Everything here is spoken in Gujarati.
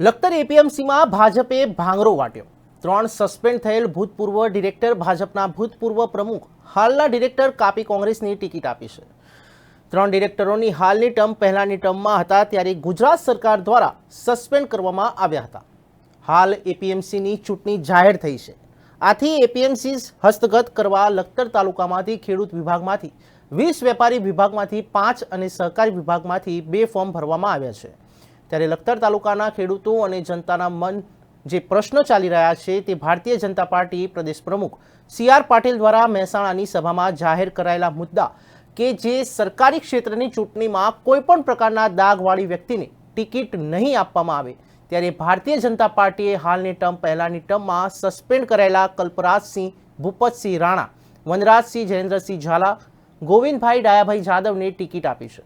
લખતર એપીએમસીમાં ભાજપે ભાંગરો વાટ્યો. ત્રણ સસ્પેન્ડ થયેલ ભૂતપૂર્વ ડિરેક્ટર ભાજપના ભૂતપૂર્વ પ્રમુખ. હાલના ડિરેક્ટર કાપી કોંગ્રેસની ટિકિટ આપી છે. ત્રણ ડિરેક્ટરોની હાલની ટર્મ પહેલાની ટર્મમાં હતા ત્યારે ગુજરાત સરકાર દ્વારા સસ્પેન્ડ કરવામાં આવ્યા હતા. હાલ એપીએમસીની ચૂંટણી જાહેર થઈ છે. આથી એપીએમસી હસ્તગત કરવા લખતર તાલુકામાંથી ખેડૂત વિભાગમાંથી, વીસ વેપારી વિભાગમાંથી પાંચ અને સહકારી વિભાગમાંથી બે ફોર્મ ભરવામાં આવ્યા છે. ત્યારે લખતર તાલુકાના ખેડૂતો અને જનતાના મન જે પ્રશ્નો ચાલી રહ્યા છે તે ભારતીય જનતા પાર્ટી પ્રદેશ પ્રમુખ સી આર પાટીલ દ્વારા મહેસાણાની સભામાં જાહેર કરાયેલા મુદ્દા કે જે સરકારી ક્ષેત્રની ચૂંટણીમાં કોઈપણ પ્રકારના દાગવાળી વ્યક્તિને ટિકિટ નહીં આપવામાં આવે, ત્યારે ભારતીય જનતા પાર્ટીએ હાલની ટર્મ પહેલાની ટર્મમાં સસ્પેન્ડ કરાયેલા કલ્પરાજસિંહ, ભૂપતસિંહ રાણા, વનરાજસિંહ, જયેન્દ્રસિંહ ઝાલા, ગોવિંદભાઈ ડાયાભાઈ જાદવને ટિકિટ આપી છે.